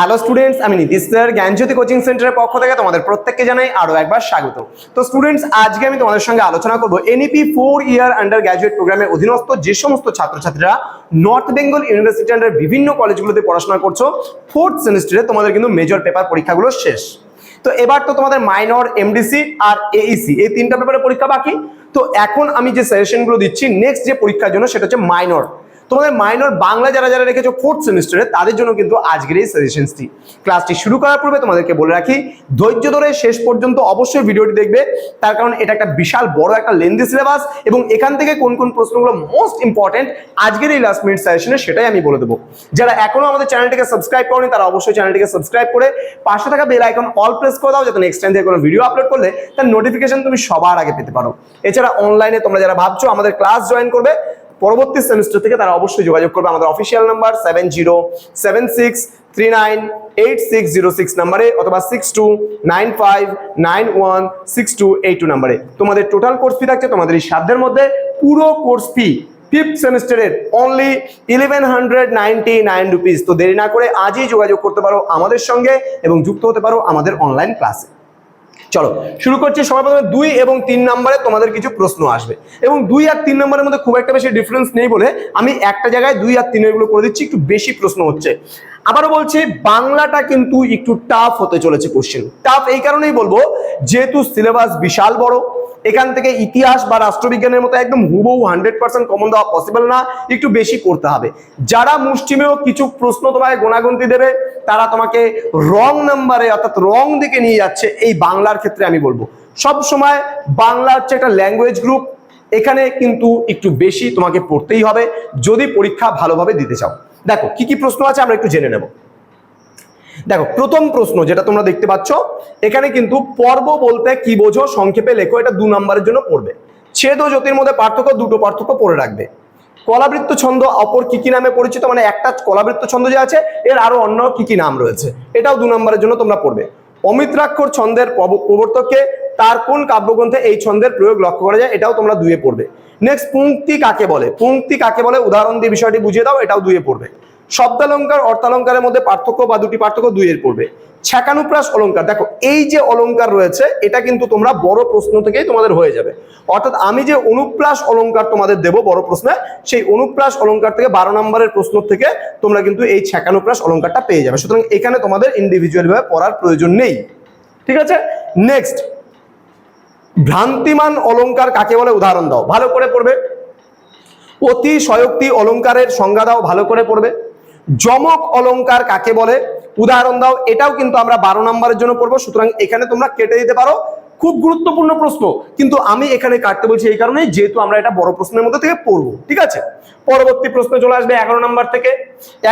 Hello students আমি Nitish sir জ্ঞানজ্যোতি coaching সেন্টারের পক্ষ থেকে তোমাদের প্রত্যেককে জানাই আরও একবার স্বাগত। তো স্টুডেন্টস আজকে আমি তোমাদের সঙ্গে আলোচনা করব NEP four year undergraduate প্রোগ্রামের অধীনস্থ যে সমস্ত ছাত্রছাত্রীরা নর্থ বেঙ্গল ইউনিভার্সিটি আন্ডার বিভিন্ন কলেজগুলোতে পড়াশোনা করছ ফোর্থ সেমিস্টারে তোমাদের কিন্তু মেজর পেপার পরীক্ষাগুলো শেষ। তো এবার তো তোমাদের মাইনর এমডিসি আর এইসি এই তিনটা পেপারের পরীক্ষা বাকি। তো এখন আমি যে সাজেশনগুলো দিচ্ছি নেক্সট যে পরীক্ষার জন্য সেটা হচ্ছে মাইনর তোমাদের মাইনর বাংলা যারা যারা রেখেছো ফোর্থ সেমিস্টারে তাদের জন্য কিন্তু আজকের এই সাজেশনসটি ক্লাসটি শুরু করার পূর্বে তোমাদেরকে বলে রাখি, ধৈর্য ধরে শেষ পর্যন্ত অবশ্যই ভিডিওটি দেখবে। তার কারণ এটা একটা বিশাল বড় একটা লেন্দি সিলেবাস এবং এখান থেকে কোন কোন প্রশ্নগুলো মোস্ট ইম্পর্টেন্ট আজকের এই লাস্ট মিনিট সাজেশনে সেটাই আমি বলে দেবো। যারা এখনও আমাদের চ্যানেলটিকে সাবস্ক্রাইব করনি, তারা অবশ্যই চ্যানেলটিকে সাবস্ক্রাইব করে পাশে থাকা বেল আইকন অল প্রেস করে দাও, যাতে নেক্সট টাইম থেকে কোনো ভিডিও আপলোড করলে তার নোটিফিকেশন তুমি সবার আগে পেতে পারো। এছাড়া অনলাইনে তোমরা যারা ভাবছ আমাদের ক্লাস জয়েন করবে পরবর্তী সেমিস্টার থেকে তারা অবশ্যই যোগাযোগ করবে আমাদের official number seven zero seven six three nine eight six zero six নাম্বারে অথবা six two nine five nine one six two eight two নাম্বারে তোমাদের টোটাল কোর্স ফি থাকছে তোমাদের এই সাধ্যের মধ্যে পুরো কোর্স ফি ফিফথ সেমিস্টারের only eleven hundred ninety nine rupees তো দেরি না করে আজই যোগাযোগ করতে পারো আমাদের সঙ্গে এবং যুক্ত হতে পারো আমাদের অনলাইন ক্লাসে চলো, শুরু করছি সবার প্রথমে দুই এবং তিন নম্বরে তোমাদের কিছু প্রশ্ন আসবে। এবং দুই আর তিন নম্বরের মধ্যে খুব একটা বেশি ডিফারেন্স নেই বলে আমি একটা জায়গায় দুই আর তিনেরগুলো করে দিচ্ছি, একটু বেশি প্রশ্ন হচ্ছে। আবারও বলছি, বাংলাটা কিন্তু একটু টাফ হতে চলেছে কোশ্চেন টাফ এই কারণেই বলব, যেহেতু সিলেবাস বিশাল বড়, এখান থেকে ইতিহাস বা রাষ্ট্রবিজ্ঞানের মতো একদম হুবহু হান্ড্রেড পার্সেন্ট কমন দেওয়া পসিবল না, একটু বেশি করতে হবে। যারা মুষ্টিমেয় কিছু প্রশ্ন তোমায় গোনাগুনতি দেবে তারা তোমাকে রং নাম্বারে অর্থাৎ রং দিকে নিয়ে যাচ্ছে, এই বাংলার ক্ষেত্রে আমি বলব। সব সময় বাংলা হচ্ছে একটা ল্যাঙ্গুয়েজ গ্রুপ এখানে কিন্তু একটু বেশি তোমাকে পড়তেই হবে, যদি পরীক্ষা ভালোভাবে দিতে চাও। দেখো, কি কি প্রশ্ন আছে আমরা একটু জেনে নেব। দেখো, প্রথম প্রশ্ন যেটা তোমরা দেখতে পাচ্ছ, এখানে কিন্তু পর্ব বলতে কি বোঝো, সংক্ষেপে লেখো, এটা দু নম্বরের জন্য পড়বে। ছেদ ও জ্যোতির মধ্যে পার্থক্য, দুটো পার্থক্য পড়ে রাখবে। কলাবৃত্ত ছন্দ অপর কি কি নামে পরিচিত? মানে একটা কলাবৃত্ত ছন্দ যে আছে, এর আরও অন্য কি কি নাম রয়েছে? এটাও দু নম্বরের জন্য তোমরা পড়বে। অমিত্রাক্ষর ছন্দের প্রব- প্রবর্তককে তার কোন কাব্যগ্রন্থে এই ছন্দের প্রয়োগ লক্ষ্য করা যায়, এটাও তোমরা দুয়ে পড়বে। নেক্সট পুংক্তি কাকে বলে? পুংক্তি কাকে বলে? উদাহরণ দিয়ে বিষয়টি বুঝিয়ে দাও, এটাও দুয়ে পড়বে। শব্দালঙ্কার, অর্থালঙ্কারের মধ্যে পার্থক্য বা দুটি পার্থক্য দুইয়ের পড়বে। ছ্যাকানুপ্রাস অলঙ্কার দেখো, এই যে অলঙ্কার রয়েছে, এটা কিন্তু তোমরা বড় প্রশ্ন থেকেই তোমাদের হয়ে যাবে। অর্থাৎ আমি যে অনুপ্রাস অলঙ্কার তোমাদের দেব বড় প্রশ্নে, সেই অনুপ্রাস অলঙ্কার থেকে বারো নম্বরের প্রশ্ন থেকে তোমরা কিন্তু এই ছ্যাকানুপ্রাস অলঙ্কারটা পেয়ে যাবে। সুতরাং এখানে তোমাদের ইন্ডিভিজুয়াল ভাবে পড়ার প্রয়োজন নেই। ঠিক আছে? নেক্সট ভ্রান্তিমান অলঙ্কার কাকে বলে? উদাহরণ দাও। ভালো করে পড়বে। অতি সয়োক্তি অলঙ্কারের সংজ্ঞা দাও। ভালো করে পড়বে। যমক অলঙ্কার কাকে বলে? উদাহরণ দাও, এটাও কিন্তু আমরা বারো নম্বরের জন্য করব সুতরাং এখানে তোমরা কেটে দিতে পারো। খুব গুরুত্বপূর্ণ প্রশ্ন, কিন্তু আমি এখানে কাটতে বলছি এই কারণে যেহেতু আমরা এটা বড় প্রশ্নের মধ্যে থেকে পড়ব, ঠিক আছে? পরবর্তী প্রশ্ন চলে আসবে এগারো নম্বর থেকে।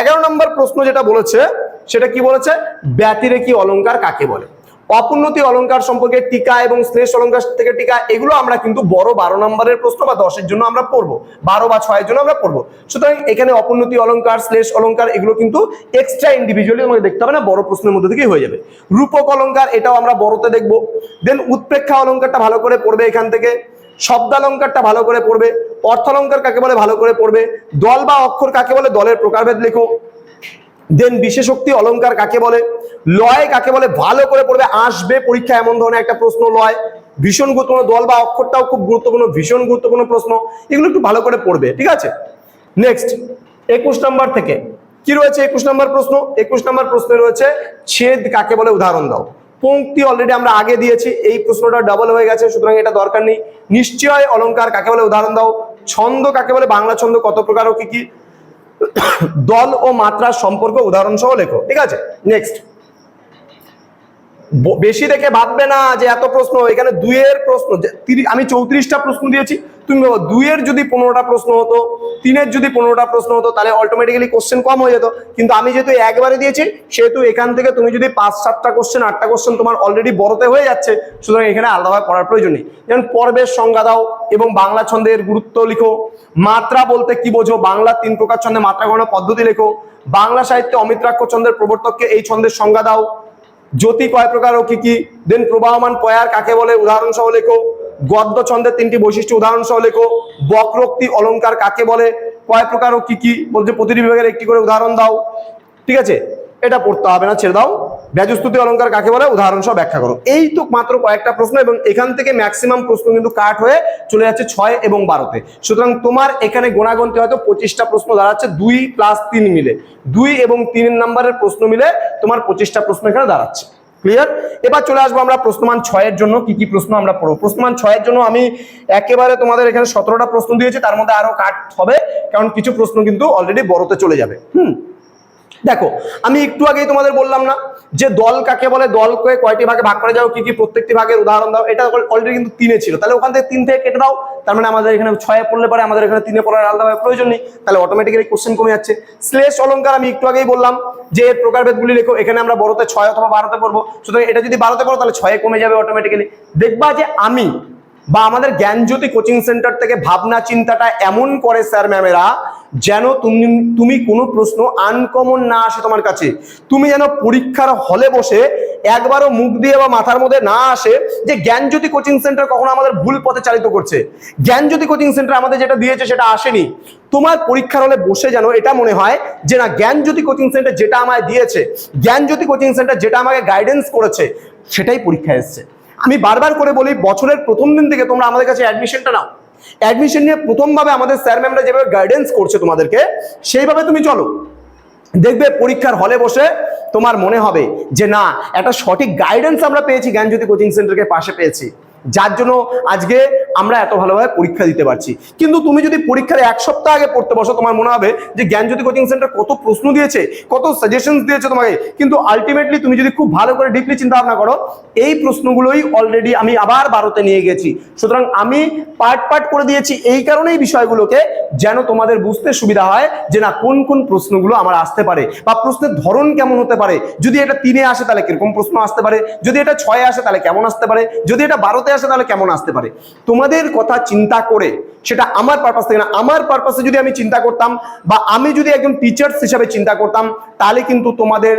এগারো নম্বর প্রশ্ন যেটা বলেছে, সেটা কি বলেছে? ব্যতিরেকি অলঙ্কার কাকে বলে? অপূর্ণতি অলঙ্কার সম্পর্কে টিকা এবং শ্লেষ অলঙ্কার থেকে টিকা, এগুলো আমরা কিন্তু বড় বারো নম্বরের প্রশ্ন বা দশের জন্য আমরা পড়ব। বারো বা ছয়ের জন্য আমরা পড়ব। সুতরাং এখানে অপূর্ণতি অলঙ্কার শ্লেষ অলঙ্কার, এগুলো কিন্তু এক্সট্রা ইন্ডিভিজুয়ালি আমাকে দেখতে হবে না, বড় প্রশ্নের মধ্যে থেকেই হয়ে যাবে। রূপক অলঙ্কার, এটাও আমরা বড়তে দেখব। দেন উৎপ্রেক্ষা অলঙ্কারটা ভালো করে পড়বে এখান থেকে। শব্দালঙ্কারটা ভালো করে পড়বে। অর্থালঙ্কার কাকে বলে? ভালো করে পড়বে। দল বা অক্ষর কাকে বলে? দলের প্রকারভেদ লেখো। দেন বিশেষোক্তি অলঙ্কার কাকে বলে? লয় কাকে বলে? ভালো করে পড়বে। আসবে পরীক্ষা এমন ধরনের একটা প্রশ্ন লয়। ভীষণ গুরুত্বপূর্ণ দল বা অক্ষরটাও খুব গুরুত্বপূর্ণ, ভীষণ গুরুত্বপূর্ণ প্রশ্ন। এগুলো একটু ভালো করে পড়বে, ঠিক আছে? নেক্সট একুশ নম্বর থেকে। কি রয়েছে একুশ নম্বর প্রশ্ন? একুশ নম্বর প্রশ্নে রয়েছে ছেদ কাকে বলে? উদাহরণ দাও। পঙ্ক্তি অলরেডি আমরা আগে দিয়েছি, এই প্রশ্নটা ডাবল হয়ে গেছে, সুতরাং এটা দরকার নেই। নিশ্চয় অলঙ্কার কাকে বলে? উদাহরণ দাও। ছন্দ কাকে বলে? বাংলা ছন্দ কত প্রকার ও কি কি? দল ও মাত্রার সম্পর্ক উদাহরণ সহ লেখো, ঠিক আছে? নেক্সট বেশি দেখে ভাববে না যে এত প্রশ্ন, এখানে দুইয়ের প্রশ্ন আমি চৌত্রিশটা প্রশ্ন দিয়েছি তুমি ভাবো দুইয়ের যদি পনেরোটা প্রশ্ন হতো, তিনের যদি পনেরোটা প্রশ্ন হতো, তাহলে অটোমেটিক্যালি কোশ্চেন কম হয়ে যেত। কিন্তু আমি যেহেতু একবারে দিয়েছি, সেহেতু এখান থেকে তুমি যদি পাঁচ, সাতটা কোশ্চেন আটটা কোশ্চেন তোমার অলরেডি বড়তে হয়ে যাচ্ছে, সুতরাং এখানে আলাদাভাবে পড়ার প্রয়োজন নেই। যেমন পর্বের সংজ্ঞা দাও এবং বাংলা ছন্দের গুরুত্ব লিখো। মাত্রা বলতে কি বোঝো? বাংলা তিন প্রকার ছন্দে মাত্রা গণনা পদ্ধতি লেখো। বাংলা সাহিত্যে অমিত্রাক্ষ ছন্দের প্রবর্তককে এই ছন্দের সংজ্ঞা দাও। জ্যোতি কয় প্রকার ও কি কি? দেন প্রবাহমান পয়ার কাকে বলে? উদাহরণ সহ লেখো। গদ্য ছন্দের তিনটি বৈশিষ্ট্য। উদাহরণ সহ লেখো, বক্রোক্তি অলঙ্কার কাকে বলে? কয় প্রকার ও কি কি? বলছে প্রতিটি বিভাগের একটি করে উদাহরণ দাও। ঠিক আছে? এটা পড়তে হবে না, ছেড়ে দাও। ব্যাজস্তুতি অলঙ্কার কাকে বলে? উদাহরণ সহ ব্যাখ্যা করো। এই তো মাত্র কয়েকটা প্রশ্ন এবং এখান থেকে ম্যাক্সিমাম প্রশ্ন কিন্তু কাট হয়ে চলে যাচ্ছে ছয় এবং বারোতে। সুতরাং তোমার এখানে গোনাগন্তি হয়তো পঁচিশটা প্রশ্ন দাঁড়াচ্ছে, দুই প্লাস তিন মিলে। দুই এবং তিন নাম্বারের প্রশ্ন মিলে তোমার পঁচিশটা প্রশ্ন এখানে দাঁড়াচ্ছে। ক্লিয়ার এবার চলে আসব আমরা প্রশ্নমান ছয়ের জন্য, কি কি প্রশ্ন আমরা পড়ব? প্রশ্নমান ছয়ের জন্য আমি একেবারে তোমাদের এখানে সতেরোটা প্রশ্ন দিয়েছি, তার মধ্যে আরও কাট হবে, কারণ কিছু প্রশ্ন কিন্তু অলরেডি বড়তে চলে যাবে। হুম? দেখো, আমি একটু আগেই তোমাদের বললাম না যে দল কাকে বলে দলকে কয়টি ভাগে ভাগ করা যাও, কি কি প্রত্যেকটি ভাগের উদাহরণ দাও, এটা অলরেডি কিন্তু তিনে ছিল। তাহলে ওখান থেকে তিন থেকে কেটে দাও, তার মানে আমাদের এখানে ছয়ে পড়লে পরে আমাদের এখানে তিনে পড়ার আলাদাভাবে প্রয়োজন নেই, তাহলে অটোমেটিক্যালি কোশ্চেন কমে যাচ্ছে। শ্লেষ অলঙ্কার আমি একটু আগেই বললাম যে এর প্রকারভেদগুলি লেখো এখানে আমরা বড়তে ছয় অথবা বারোতে পড়ব, সুতরাং এটা যদি বারোতে পড়ো তাহলে ছয়ে কমে যাবে অটোমেটিক্যালি দেখবা যে আমি বা আমাদের জ্ঞানজ্যোতি কোচিং সেন্টার থেকে ভাবনা চিন্তাটা এমন করে স্যার ম্যামেরা, যেন তুমি তুমি কোনো প্রশ্ন আনকমন না আসে তোমার কাছে। তুমি যেন পরীক্ষার হলে বসে একবারও মুখ দিয়ে বা মাথার মধ্যে না আসে যে জ্ঞানজ্যোতি কোচিং সেন্টার কখনো আমাদের ভুল পথে চালিত করছে। জ্ঞানজ্যোতি কোচিং সেন্টার আমাদের যেটা দিয়েছে সেটা আসেনি। তোমার পরীক্ষার হলে বসে যেন এটা মনে হয় যে না, জ্ঞানজ্যোতি কোচিং সেন্টার যেটা আমায় দিয়েছে, জ্ঞানজ্যোতি কোচিং সেন্টার যেটা আমাকে গাইডেন্স করেছে, সেটাই পরীক্ষায় এসছে। আমি বারবার করে বলি, বছরের প্রথম দিন থেকে তোমরা আমাদের কাছে অ্যাডমিশনটা নাও। অ্যাডমিশন নিয়ে প্রথমভাবে আমাদের স্যার ম্যামরা যেভাবে গাইডেন্স করছে তোমাদেরকে, সেইভাবে তুমি চলো। দেখবে পরীক্ষার হলে বসে তোমার মনে হবে যে, না, একটা সঠিক গাইডেন্স আমরা পেয়েছি জ্ঞানজ্যোতি কোচিং সেন্টারকে পাশে পেয়েছি। যার জন্য আজকে আমরা এত ভালোভাবে পরীক্ষা দিতে পারছি। কিন্তু তুমি যদি পরীক্ষার এক সপ্তাহ আগে পড়তে বসো, তোমার মনে হবে যে জ্ঞানজ্যোতি কোচিং সেন্টার কত প্রশ্ন দিয়েছে, কত সাজেশন দিয়েছে তোমাকে। কিন্তু আলটিমেটলি তুমি যদি খুব ভালো করে ডিপলি চিন্তা ভাবনা করো, এই প্রশ্নগুলোই অলরেডি আমি আবার বারোতে নিয়ে গেছি। সুতরাং আমি পার্ট পার্ট করে দিয়েছি এই কারণেই বিষয়গুলোকে, যেন তোমাদের বুঝতে সুবিধা হয় যে না, কোন কোন প্রশ্নগুলো আমার আসতে পারে বা প্রশ্নের ধরন কেমন হতে পারে। যদি এটা তিনে আসে তাহলে কীরকম প্রশ্ন আসতে পারে? যদি এটা ছয়ে আসে তাহলে কেমন আসতে পারে? যদি এটা বারোতে আসে তাহলে কেমন আসতে পারে? তোমাদের কথা চিন্তা করে সেটা আমার পারপাস থেকে না, আমার পারপাসে যদি আমি চিন্তা করতাম বা আমি যদি একজন টিচার্স হিসাবে চিন্তা করতাম, তাহলে কিন্তু তোমাদের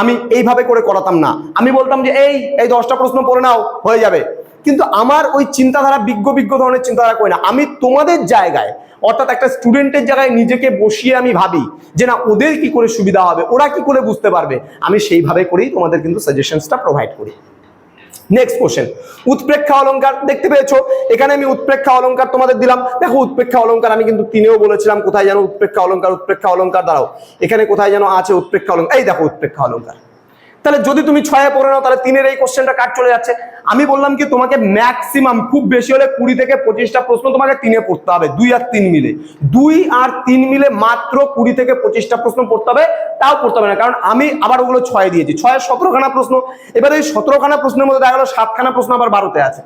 আমি এইভাবে করে করাতাম না। আমি বলতাম যে, এই এই দশটা প্রশ্ন পড়ে নাও, হয়ে যাবে। কিন্তু আমার ওই চিন্তাধারা বিজ্ঞ বিজ্ঞ ধরনের চিন্তাধারা করি না। আমি তোমাদের জায়গায়, অর্থাৎ একটা স্টুডেন্টের জায়গায় নিজেকে বসিয়ে আমি ভাবি যে, না, ওদের কি করে সুবিধা হবে? ওরা কি করে বুঝতে পারবে? আমি সেইভাবে করেই তোমাদের কিন্তু সাজেশনসটা প্রোভাইড করি। নেক্সট কোশ্চেন উৎপ্রেক্ষা অলঙ্কার দেখতে পেয়েছ? এখানে আমি উৎপ্রেক্ষা অলঙ্কার তোমাদের দিলাম। দেখো উৎপ্রেক্ষা অলঙ্কার আমি কিন্তু তিনেও বলেছিলাম কোথায় যেন উৎপ্রেক্ষা অলঙ্কার উৎপ্রেক্ষা অলঙ্কার দাঁড়াও। এখানে কোথায় যেন আছে উৎপ্রেক্ষা অলঙ্কার এই দেখো উৎপ্রেক্ষা অলংকার তাহলে যদি তুমি ছয়ে পড়ে নাও, তাহলে তিনের এই কোশ্চেনটা কাট চলে যাচ্ছে? আমি বললাম কি, তোমাকে ম্যাক্সিমাম খুব বেশি হলে কুড়ি থেকে পঁচিশটা প্রশ্ন তোমাকে তিনে পড়তে হবে, দুই আর তিন মিলে। দুই আর তিন মিলে মাত্র কুড়ি থেকে পঁচিশটা প্রশ্ন পড়তে হবে, তাও পড়তে হবে না, কারণ আমি আবার ওগুলো ছয় দিয়েছি। ছয়ের সতেরোখানা প্রশ্ন, এবার এই সতেরোখানা প্রশ্নের মধ্যে দেখা গেলো সাতখানা প্রশ্ন আবার বারোতে আছে।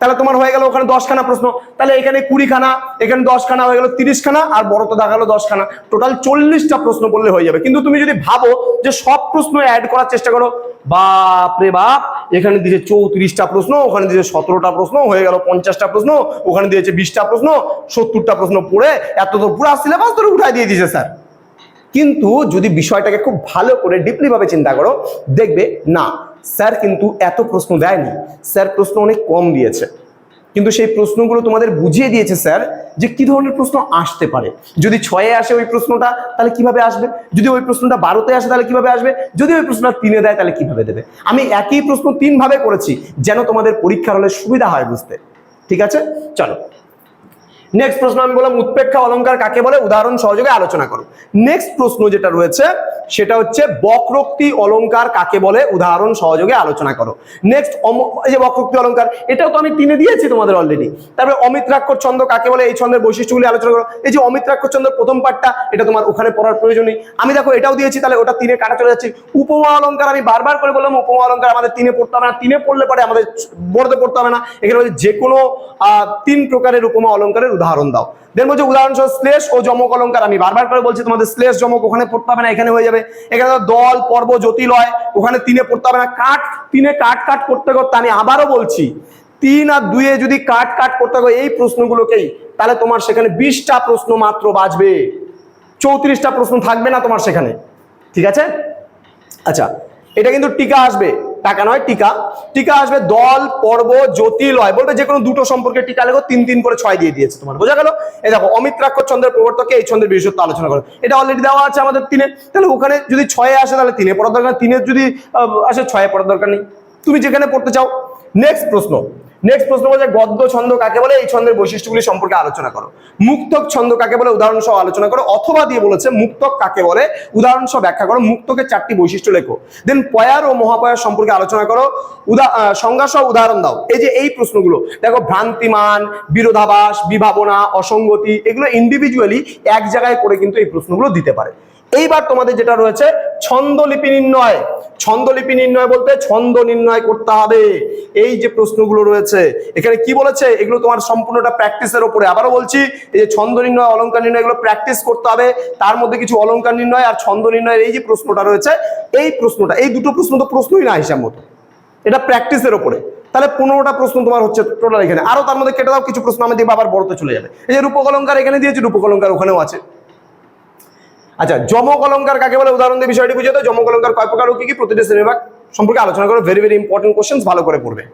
তাহলে তোমার হয়ে গেল ওখানে দশখানা প্রশ্ন। তাহলে এখানে কুড়িখানা, এখানে দশখানা, হয়ে গেল তিরিশখানা, আর বড়তে দেখা গেলো দশখানা। টোটাল চল্লিশটা প্রশ্ন বললে হয়ে যাবে। কিন্তু তুমি যদি ভাবো যে সব প্রশ্ন অ্যাড করার চেষ্টা করো, বাপ রে বাপ, এখানে দিয়েছে চৌত্রিশটা প্রশ্ন, ওখানে দিয়েছে সতেরোটা প্রশ্ন, হয়ে গেল পঞ্চাশটা প্রশ্ন, ওখানে দিয়েছে বিশটা প্রশ্ন, সত্তরটা প্রশ্ন পড়ে এত তো পুরো সিলেবাস ধরে উঠাই দিয়ে দিয়েছে স্যার কিন্তু যদি বিষয়টাকে খুব ভালো করে ডিপলি ভাবে চিন্তা করো, দেখবে না স্যার কিন্তু এত প্রশ্ন দেয়নি। স্যার প্রশ্ন অনেক কম দিয়েছে। কিন্তু সেই প্রশ্নগুলো তোমাদের বুঝিয়ে দিয়েছে স্যার যে কি ধরনের প্রশ্ন আসতে পারে। যদি ছয়ে আসে ওই প্রশ্নটা, তাহলে কীভাবে আসবে? যদি ওই প্রশ্নটা বারোতে আসে, তাহলে কীভাবে আসবে? যদি ওই প্রশ্নটা তিনে দেয়, তাহলে কীভাবে দেবে? আমি একই প্রশ্ন তিনভাবে করেছি, যেন তোমাদের পরীক্ষার হলে সুবিধা হয় বুঝতে। ঠিক আছে? চলো। নেক্সট প্রশ্ন আমি বললাম, উৎপেক্ষা অলংকার কাকে বলে? উদাহরণ সহযোগে আলোচনা করো। নেক্সট প্রশ্ন যেটা রয়েছে, সেটা হচ্ছে বক্রোক্তি অলংকার কাকে বলে? উদাহরণ সহযোগে আলোচনা করো। নেক্সট এই যে বক্রোক্তি অলঙ্কার, এটাও তো আমি তিনে দিয়েছি তোমাদের অলরেডি তারপরে অমিত্রাক্ষর ছন্দ কাকে বলে? এই ছন্দের বৈশিষ্ট্যগুলি আলোচনা করো। এই যে অমিত্রাক্ষর ছন্দের প্রথম পার্টটা এটা তোমার ওখানে পড়ার প্রয়োজন নেই আমি দেখো, এটাও দিয়েছি, তাহলে ওটা তিনে কাটা চলে যাচ্ছে। উপমা অলঙ্কার আমি বারবার করে বললাম, উপমা অলংকার আমাদের তিনে পড়তে হবে না। তিনে পড়লে পরে আমাদের বড়তে পড়তে হবে না। এখানে যে কোনো তিন প্রকারের উপমা অলংকারের উদাহরণ দাও। দেন বলছে উদাহরণ সহ শ্লেষ ও যমক অলংকার আমি বারবার করে বলছি, তোমাদের শ্লেষ যমক ওখানে পড়তে হবে না, এখানে হয়ে যাবে। এখানে দল, পর্ব, জ্যোতিলয়, ওখানে তিনে পড়তে হবে না, কাট, তিনে কাট কাট করতে করতে আমি আবারও বলছি, তিন আর দুইয়ে যদি কাট কাট করতে হবে, এই প্রশ্নগুলোকেই, তাহলে তোমার সেখানে বিশটা প্রশ্ন মাত্র বাঁচবে চৌত্রিশটা প্রশ্ন থাকবে না তোমার সেখানে। ঠিক আছে? আচ্ছা এটা কিন্তু টিকা আসবে। টাকা নয়, টিকা। টিকা আসবে দল, পর্ব জ্যোতি বলবে যে কোনো দুটো সম্পর্কে টিকা লেখো, তিন তিন করে ছয় দিয়ে দিয়েছে তোমার। বোঝা গেল? এই দেখো অমিত্রাক্ষর চন্দ্রের প্রবর্তকে এই ছন্দের বিশেষত্ব আলোচনা করো। এটা অলরেডি দেওয়া আছে আমাদের তিনে। তাহলে ওখানে যদি ছয়ে আসে তাহলে তিনে পড়ার দরকার তিনের যদি আসে ছয়ে পড়ার দরকার নেই। তুমি যেখানে পড়তে চাও নেক্সট প্রশ্ন। নেক্সট প্রশ্ন বলছে, গদ্য ছন্দ কাকে বলে? এই ছন্দের বৈশিষ্ট্যগুলি সম্পর্কে আলোচনা করো। মুক্তক ছন্দ কাকে বলে? উদাহরণ সহ আলোচনা করো। অথবা দিয়ে বলেছে, মুক্তক কাকে বলে? উদাহরণ সহ ব্যাখ্যা করো। মুক্তকের চারটি বৈশিষ্ট্য লেখো। দেন পয়ার ও মহাপয়ার সম্পর্কে আলোচনা করো। সংজ্ঞা সহ উদাহরণ দাও। এই যে এই প্রশ্নগুলো, দেখো ভ্রান্তিমান বিরোধাবাস বিভাবনা, অসঙ্গতি, এগুলো ইন্ডিভিজুয়ালি এক জায়গায় করে কিন্তু এই প্রশ্নগুলো দিতে পারে। এইবার তোমাদের যেটা রয়েছে, ছন্দলিপি নির্ণয়। ছন্দলিপি নির্ণয় বলতে ছন্দ নির্ণয় করতে হবে। এই যে প্রশ্নগুলো রয়েছে, এখানে কি বলেছে? এগুলো তোমার সম্পূর্ণটা প্র্যাকটিসের উপরে আবারও বলছি, এই যে ছন্দ নির্ণয়, অলঙ্কার নির্ণয়, এগুলো প্র্যাকটিস করতে হবে। তার মধ্যে কিছু অলঙ্কার নির্ণয় আর ছন্দ নির্ণয়ের এই যে প্রশ্নটা রয়েছে, এই প্রশ্নটা, এই দুটো প্রশ্ন তো প্রশ্নই না হিসাব মতো। এটা প্র্যাকটিসের ওপরে। তাহলে পনেরোটা প্রশ্ন তোমার হচ্ছে টোটাল এখানে। আরও তার মধ্যে কেটে দাও, কিছু প্রশ্ন আমি দেখব আবার বড়তে চলে যাবে। এই যে রূপকলঙ্কার এখানে দিয়েছি রূপকলঙ্কার ওখানেও আছে। আচ্ছা যমক অলঙ্কার কাকে বলে? উদাহরণ দিয়ে বিষয়টি বুঝে দাও। যমক অলঙ্কার কয় প্রকার কি কি? প্রতিটি শ্রেণীভাগ সম্পর্কে আলোচনা করো। ভেরি ভেরি ইম্পর্টেন্ট কোশ্চেন্স ভালো করে পড়বে।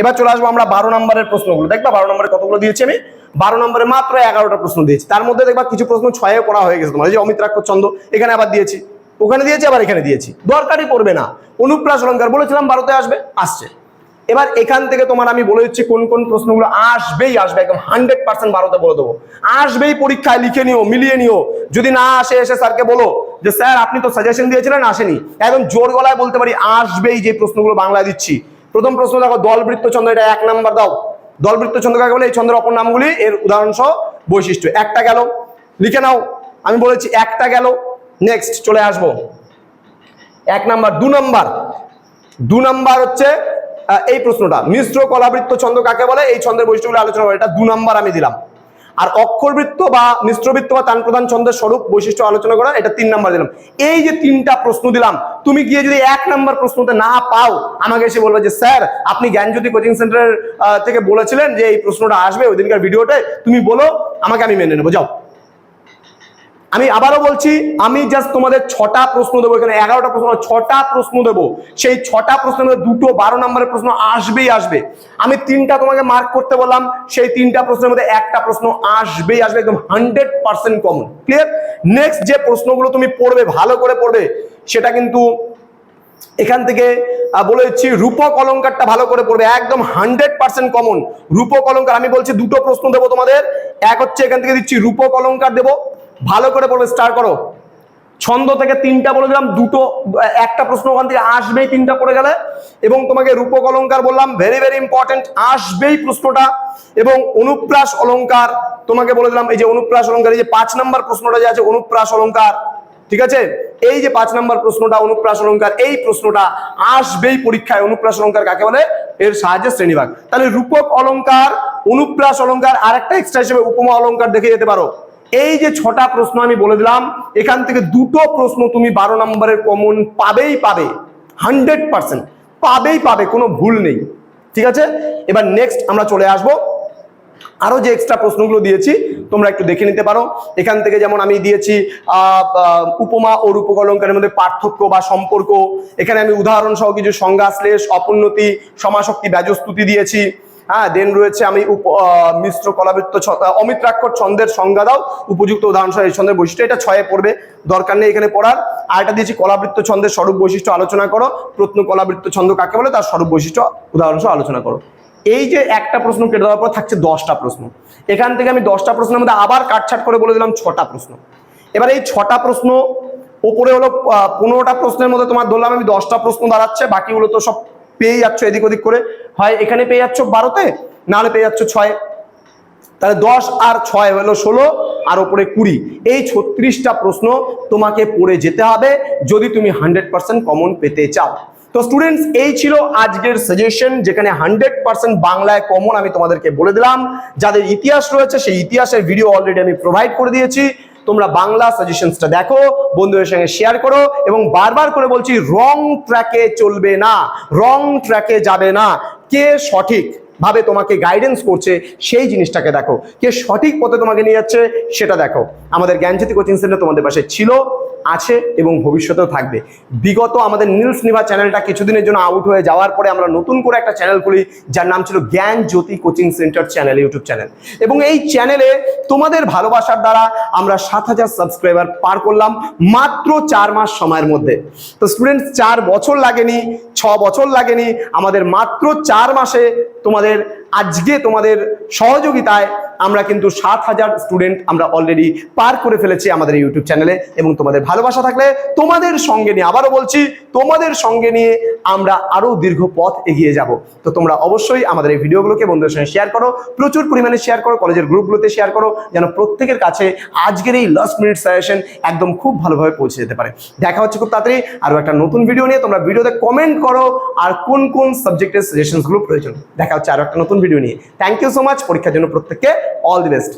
এবার চলে আসব আমরা বারো নম্বরের প্রশ্নগুলো। দেখবা বারো নম্বরে কতগুলো দিয়েছি আমি? বারো নম্বরে মাত্র এগারোটা প্রশ্ন দিয়েছি। তার মধ্যে দেখবা কিছু প্রশ্ন ছয়ে পড়া হয়ে গেছে তোমার যে অমিত্রাক্ষ ছন্দ এখানে আবার দিয়েছি। ওখানে দিয়েছি, আবার এখানে দিয়েছি। দরকারই পড়বে না। অনুপ্রাস অলঙ্কার বলেছিলাম বারোতে আসবে, আসছে। এবার এখান থেকে তোমার আমি বলে দিচ্ছি কোন কোন প্রশ্নগুলো আসবেই আসবে, একদম হান্ড্রেড পার্সেন্ট ভারতে বলে দেবো। আসবেই পরীক্ষায়, লিখে নিও, মিলিয়ে নিও। যদি না আসে, এসে স্যারকে বলো যে, স্যার, আপনি তো সাজেশন দিয়েছিলেন, আসেনি। একদম জোর গলায় বলতে পারি, আসবেই যে প্রশ্নগুলো বাংলায় দিচ্ছি। প্রথম প্রশ্ন দেখো দলবৃত্ত ছন্দ এটা এক নাম্বার দাও। দলবৃত্ত ছন্দ কাকে বলে? এই ছন্দের অপর নামগুলি, এর উদাহরণ সহ বৈশিষ্ট্য। একটা গেল, লিখে নাও। আমি বলেছি, একটা গেল। নেক্সট চলে আসব। এক নাম্বার, দু নাম্বার। দু নাম্বার হচ্ছে এই প্রশ্নটা। মিশ্র কলাবৃত্ত ছন্দ কাকে বলে? এই ছন্দের বৈশিষ্ট্যগুলো আলোচনা করে। এটা দু নম্বর আমি দিলাম। আর অক্ষরবৃত্ত বা মিশ্রবৃত্ত বা তান প্রধান ছন্দের স্বরূপ বৈশিষ্ট্য আলোচনা করা, এটা তিন নাম্বার দিলাম। এই যে তিনটা প্রশ্ন দিলাম, তুমি গিয়ে যদি এক নাম্বার প্রশ্নতে না পাও, আমাকে এসে বলবে যে, স্যার, আপনি জ্ঞানজ্যোতি কোচিং সেন্টার থেকে বলেছিলেন যে এই প্রশ্নটা আসবে ওই দিনকার ভিডিওতে। তুমি বলো, আমাকে আমি মেনে নেব। যাও। আমি আবারও বলছি, আমি জাস্ট তোমাদের ছটা প্রশ্ন দেবো এখানে, এগারোটা প্রশ্ন ছটা প্রশ্ন দেবো। সেই ছটা প্রশ্নের দুটো বারো নম্বরের প্রশ্ন আসবেই আসবে। আমি তিনটা তোমাকে মার্ক করতে বললাম, সেই তিনটা প্রশ্নের মধ্যে একটা প্রশ্ন আসবেই আসবে, একদম hundred percent common clear next যে প্রশ্নগুলো তুমি পড়বে, ভালো করে পড়বে, সেটা কিন্তু এখান থেকে বলে দিচ্ছি, রূপক অলঙ্কারটা ভালো করে পড়বে, একদম হান্ড্রেড পার্সেন্ট কমন রূপক অলঙ্কার, আমি বলছি দুটো প্রশ্ন দেবো তোমাদের, এক হচ্ছে এখান থেকে দিচ্ছি রূপক অলঙ্কার দেবো ভালো করে পড়বে স্টার্ট করো। ছন্দ থেকে তিনটা বলে দিলাম, দুটো, একটা প্রশ্ন ওখান থেকে আসবেই তিনটা পড়ে গেলে। এবং তোমাকে রূপক অলঙ্কার বললাম ভেরি ভেরি ইম্পর্টেন্ট আসবেই প্রশ্নটা। এবং অনুপ্রাস অলঙ্কার, তোমাকে বলে দিলাম, এই যে অনুপ্রাস অলঙ্কার, এই যে পাঁচ নাম্বার প্রশ্নটা যে আছে, অনুপ্রাস অলঙ্কার, ঠিক আছে? এই যে পাঁচ নাম্বার প্রশ্নটা, অনুপ্রাস অলঙ্কার, এই প্রশ্নটা আসবেই পরীক্ষায়। অনুপ্রাস অলঙ্কার কাকে বলে? এর সাহায্যে শ্রেণীভাগ তাহলে রূপক অলঙ্কার, অনুপ্রাস অলঙ্কার আর একটা এক্সট্রা হিসেবে উপমা অলঙ্কার দেখে যেতে পারো। এই যে ছটা প্রশ্ন আমি বলে দিলাম, এখান থেকে দুটো প্রশ্ন তুমি বারো নম্বরের কমন পাবেই পাবে হান্ড্রেড পার্সেন্ট পাবেই পাবে, কোনো ভুল নেই, ঠিক আছে? এবার নেক্সট আমরা চলে আসব। আরও যে এক্সট্রা প্রশ্নগুলো দিয়েছি, তোমরা একটু দেখে নিতে পারো। এখান থেকে যেমন আমি দিয়েছি উপমা ও রূপক অলঙ্কারের মধ্যে পার্থক্য বা সম্পর্ক। এখানে আমি উদাহরণ সহ কিছু সংজ্ঞা, শ্লেষ, অপোন্নতি সমাশক্তি ব্যাজস্তুতি দিয়েছি। হ্যাঁ দেন রয়েছে আমি মিশ্র কলাবৃত্ত অমিত্রাক্ষর ছন্দের সংজ্ঞা দাও, উপযুক্ত উদাহরণ সহ এই ছন্দের বৈশিষ্ট্য। এটা ছয়ে পড়বে, দরকার নেই এখানে পড়ার। আর এটা দিয়েছি কলাবৃত্ত ছন্দের স্বরূপ বৈশিষ্ট্য আলোচনা করো, প্রত্ন কলাবৃত্ত ছন্দ কাকে বলে, তার স্বরূপ বৈশিষ্ট্য উদাহরণ সহ আলোচনা করো। এই যে একটা প্রশ্ন কেটে দেওয়ার পর থাকছে দশটা প্রশ্ন। এখান থেকে আমি দশটা প্রশ্নের মধ্যে আবার কাটছাট করে বলে দিলাম ছটা প্রশ্ন। এবার এই ছটা প্রশ্ন, ওপরে হলো পনেরোটা প্রশ্নের মধ্যে তোমার ধরলাম আমি দশটা প্রশ্ন দাঁড়াচ্ছে, বাকিগুলো তো সব পেয়ে যাচ্ছ এদিক ওদিক করে। হয় এখানে পেয়ে যাচ্ছ বারোতে, নাহলে পেয়ে যাচ্ছ ছয়। তাহলে দশ আর ছয় হলো ষোলো, আর ওপরে কুড়ি। এই ছত্রিশটা প্রশ্ন তোমাকে পড়ে যেতে হবে, যদি তুমি হান্ড্রেড পার্সেন্ট কমন পেতে চাও। তো স্টুডেন্টস এই ছিল আজকের সাজেশন যেখানে হান্ড্রেড পার্সেন্ট বাংলায় কমন আমি তোমাদেরকে বলে দিলাম। যাদের ইতিহাস রয়েছে, সেই ইতিহাসের ভিডিও অলরেডি আমি প্রোভাইড করে দিয়েছি। তোমরা বাংলা সাজেশনসটা দেখো, বন্ধুদের সঙ্গে শেয়ার করো এবং বারবার করে বলছি রং ট্র্যাকে চলবে না রং ট্র্যাকে যাবে না। কে সঠিক ভাবে তোমাকে গাইডেন্স করছে সেই জিনিসটাকে দেখো। কে সঠিক পথে তোমাকে নিয়ে যাচ্ছে সেটা দেখো। আমাদের জ্ঞানজ্যোতি কোচিং সেন্টার তোমাদের পাশে ছিল। আছে এবং ভবিষ্যতেও থাকবে। বিগত আমাদের নীলস নিভা চ্যানেলটা কিছুদিনের জন্য আউট হয়ে যাওয়ার পরে আমরা নতুন করে একটা চ্যানেল খুলি, যার নাম ছিল Gyan Jyoti coaching centre channel, YouTube channel. এবং এই চ্যানেলে তোমাদের ভালোবাসার দ্বারা আমরা সাত হাজার সাবস্ক্রাইবার পার করলাম মাত্র চার মাস সময়ের মধ্যে। তো স্টুডেন্টস চার বছর লাগেনি, ছ বছর লাগেনি, আমাদের মাত্র চার মাসে তোমাদের আজকে তোমাদের সহযোগিতায় আমরা কিন্তু সাত হাজার স্টুডেন্ট আমরা অলরেডি পার করে ফেলেছি আমাদের ইউটিউব চ্যানেলে এবং তোমাদের ভালোবাসা থাকলে তোমাদের সঙ্গে নিয়ে, আবারও বলছি, তোমাদের সঙ্গে নিয়ে আমরা আরও দীর্ঘ পথ এগিয়ে যাব। তো তোমরা অবশ্যই আমাদের এই ভিডিওগুলোকে বন্ধুদের সঙ্গে শেয়ার করো, প্রচুর পরিমাণে শেয়ার করো, কলেজের গ্রুপগুলোতে শেয়ার করো, যেন প্রত্যেকের কাছে আজকের এই লাস্ট মিনিট সাজেশন একদম খুব ভালোভাবে পৌঁছে যেতে পারে। দেখা হচ্ছে খুব তাড়াতাড়ি, আরও একটা নতুন ভিডিও নিয়ে, তোমরা ভিডিওতে কমেন্ট করো আর কোন কোন সাবজেক্টের সাজেশনসগুলো প্রয়োজন। দেখা হচ্ছে আরও একটা নতুন ভিডিও নিয়ে। থ্যাংক ইউ সো মাচ পরীক্ষার জন্য প্রত্যেককে অল দি বেস্ট